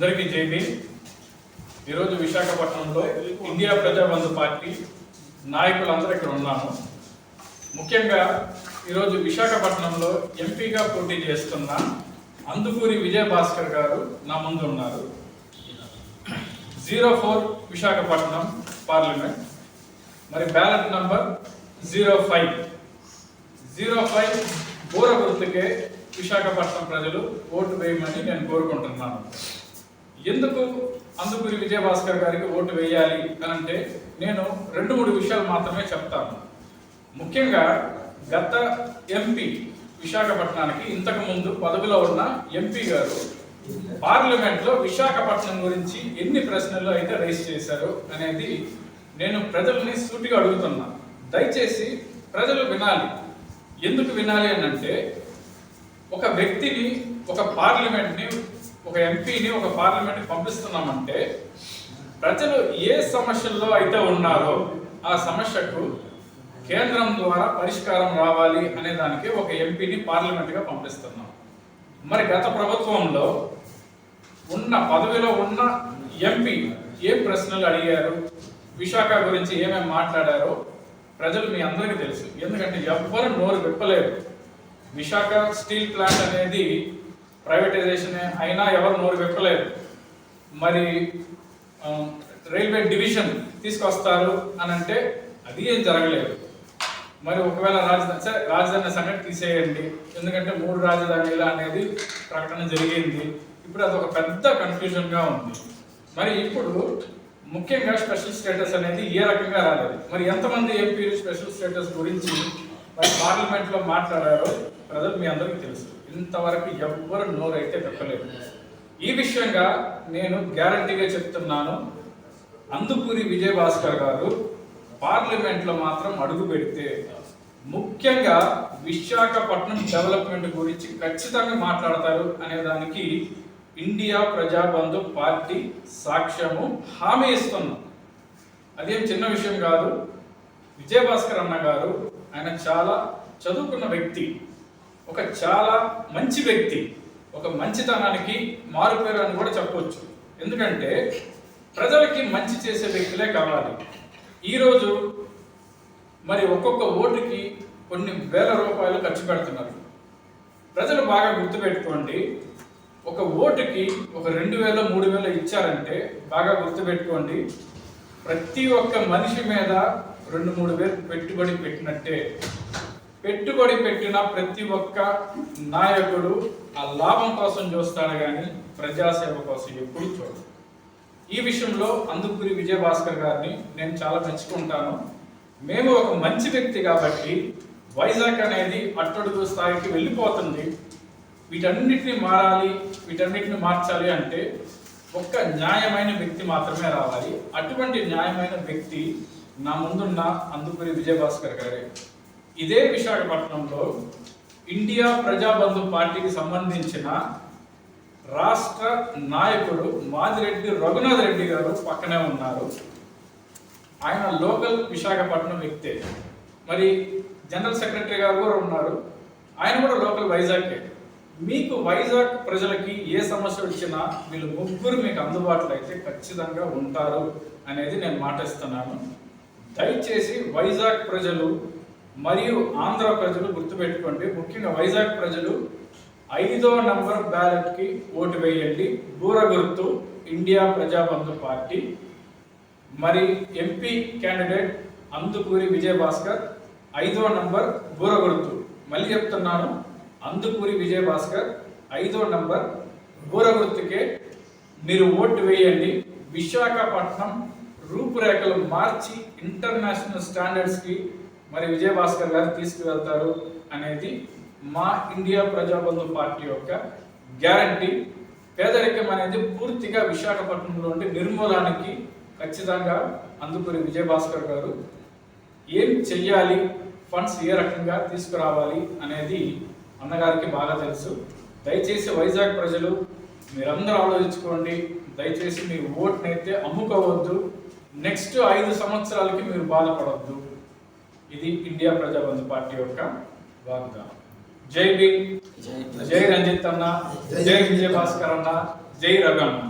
అందరికీ జైబీ ఈరోజు విశాఖపట్నంలో ఇండియా ప్రజాబంధు పార్టీ నాయకులందరూ ఇక్కడ ఉన్నాము ముఖ్యంగా ఈరోజు విశాఖపట్నంలో ఎంపీగా పోటీ చేస్తున్న అందుకూరి విజయభాస్కర్ గారు నా ముందు ఉన్నారు. Zero four Visakhapatnam parliament. మరి ballot number zero five. Zero five బూర గుర్తుకే విశాఖపట్నం ప్రజలు ఓటు వేయమని నేను కోరుకుంటున్నాను. ఎందుకు అందుకూరి విజయభాస్కర్ గారికి ఓటు వేయాలి అని అంటే నేను రెండు మూడు విషయాలు మాత్రమే చెప్తాను. ముఖ్యంగా గత ఎంపీ విశాఖపట్నానికి ఇంతకు ముందు పదవిలో ఉన్న ఎంపీ గారు పార్లమెంట్లో విశాఖపట్నం గురించి ఎన్ని ప్రశ్నలు అయితే రైస్ చేశారు అనేది నేను ప్రజల్ని సూటిగా అడుగుతున్నా. దయచేసి ప్రజలు వినాలి. ఎందుకు వినాలి అని అంటే ఒక వ్యక్తిని ఒక పార్లమెంట్ని ఒక ఎంపీని ఒక పార్లమెంట్కి పంపిస్తున్నామంటే ప్రజలు ఏ సమస్యల్లో అయితే ఉన్నారో ఆ సమస్యకు కేంద్రం ద్వారా పరిష్కారం రావాలి అనే దానికి ఒక ఎంపీని పార్లమెంట్గా పంపిస్తున్నాం. మరి గత ప్రభుత్వంలో ఉన్న పదవిలో ఉన్న ఎంపీ ఏ ప్రశ్నలు అడిగారు? విశాఖ గురించి ఏమేమి మాట్లాడారో ప్రజలు మీ అందరికీ తెలుసు. ఎందుకంటే ఎవ్వరు నోరు విప్పలేరు విశాఖ స్టీల్ ప్లాంట్ అనేది ప్రైవేటైజేషన్ అయినా ఎవరు నోరు విప్పలేరు మరి రైల్వే డివిజన్ తీసుకొస్తారు అని అంటే అది ఏం జరగలేదు. మరి ఒకవేళ రాజధాని సరే రాజధాని సంగతి తీసేయండి. ఎందుకంటే మూడు రాజధానులు అనేది ప్రకటన జరిగింది. ఇప్పుడు అది ఒక పెద్ద కన్ఫ్యూజన్గా ఉంది. మరి ఇప్పుడు ముఖ్యంగా స్పెషల్ స్టేటస్ అనేది ఏ రకంగా రాలేదు. మరి ఎంతమంది ఎంపీలు స్పెషల్ స్టేటస్ గురించి మరి పార్లమెంట్లో మాట్లాడారో ప్రజలు మీ అందరికీ తెలుసు. ఇంతవరకు ఎవ్వరు నోరైతే చెప్పలేదు ఈ విషయంగా నేను గ్యారంటీగా చెప్తున్నాను. అందుకూరి విజయభాస్కర్ గారు పార్లమెంట్లో మాత్రం అడుగు పెడితే ముఖ్యంగా విశాఖపట్నం డెవలప్మెంట్ గురించి ఖచ్చితంగా మాట్లాడతారు అనే దానికి ఇండియా ప్రజాబంధు పార్టీ సాక్ష్యము హామీ ఇస్తున్నాం. అదేం చిన్న విషయం కాదు. విజయభాస్కర్ అన్న గారు ఆయన చాలా చదువుకున్న వ్యక్తి. ఒక చాలా మంచి వ్యక్తి ఒక మంచితనానికి మారుపేరు అని కూడా చెప్పవచ్చు ఎందుకంటే ప్రజలకి మంచి చేసే వ్యక్తులే కావాలి. ఈరోజు మరి ఒక్కొక్క ఓటుకి కొన్ని వేల రూపాయలు ఖర్చు పెడుతున్నారు. ప్రజలు బాగా గుర్తుపెట్టుకోండి ఒక ఓటుకి ఒక రెండు వేల మూడు వేల ఇచ్చారంటే బాగా గుర్తుపెట్టుకోండి ప్రతి ఒక్క మనిషి మీద రెండు మూడు వేలు పెట్టుబడి పెట్టినట్టే. పెట్టుబడి పెట్టిన ప్రతి ఒక్క నాయకుడు ఆ లాభం కోసం చూస్తాడు కానీ ప్రజాసేవ కోసం ఎప్పుడు చూడదు ఈ విషయంలో అందుకూరి విజయభాస్కర్ గారిని నేను చాలా మెచ్చుకుంటాను. మేము ఒక మంచి వ్యక్తి కాబట్టి వైజాగ్ అనేది అట్టడుగు స్థాయికి వెళ్ళిపోతుంది. వీటన్నిటిని మారాలి వీటన్నిటిని మార్చాలి అంటే ఒక్క న్యాయమైన వ్యక్తి మాత్రమే రావాలి. అటువంటి న్యాయమైన వ్యక్తి నా ముందున్న అందుకూరి విజయభాస్కర్ గారే. ఇదే విశాఖపట్నంలో ఇండియా ప్రజాబంధు పార్టీకి సంబంధించిన రాష్ట్ర నాయకుడు మాదిరెడ్డి రఘునాథ్ రెడ్డి గారు పక్కనే ఉన్నారు. ఆయన లోకల్ విశాఖపట్నం వ్యక్తే. మరి జనరల్ సెక్రటరీ గారు కూడా ఉన్నారు. ఆయన కూడా లోకల్ వైజాగ్కే. మీకు వైజాగ్ ప్రజలకి ఏ సమస్య వచ్చినా వీళ్ళు ముగ్గురు మీకు అందుబాటులో అయితే ఖచ్చితంగా ఉంటారు అనేది నేను మాటిస్తున్నాను. దయచేసి వైజాగ్ ప్రజలు మరియు ఆంధ్ర ప్రజలు గుర్తుపెట్టుకోండి ముఖ్యంగా వైజాగ్ ప్రజలు ఐదో నంబర్ బ్యాలెట్కి ఓటు వేయండి. బూర గుర్తు ఇండియా ప్రజాబంధు పార్టీ. మరి ఎంపీ క్యాండిడేట్ అందుకూరి విజయభాస్కర్ ఐదో నంబర్ బూర గుర్తు. మళ్ళీ చెప్తున్నాను అందుకూరి విజయభాస్కర్ ఐదో నంబర్ బూర గుర్తుకే మీరు ఓటు వేయండి. విశాఖపట్నం రూపురేఖలు మార్చి ఇంటర్నేషనల్ స్టాండర్డ్స్కి మరి విజయభాస్కర్ గారు తీసుకువెళ్తారు అనేది మా ఇండియా ప్రజాబంధు పార్టీ యొక్క గ్యారంటీ. పేదరికం అనేది పూర్తిగా విశాఖపట్నంలో ఉండి నిర్మూలానికి ఖచ్చితంగా అందుకుని విజయభాస్కర్ గారు ఏం చెయ్యాలి ఫండ్స్ ఏ రకంగా తీసుకురావాలి అనేది అన్నగారికి బాగా తెలుసు. దయచేసి వైజాగ్ ప్రజలు మీరందరూ ఆలోచించుకోండి. దయచేసి మీ ఓట్నైతే అమ్ముకోవద్దు. నెక్స్ట్ ఐదు సంవత్సరాలకి మీరు బాధపడవద్దు ఇది ఇండియా ప్రజాబంధు పార్టీ యొక్క వాగ్దానం. జై భీమ్. జై రంజిత్ అన్న జై విజయ భాస్కర్ అన్న జై రవి అన్న.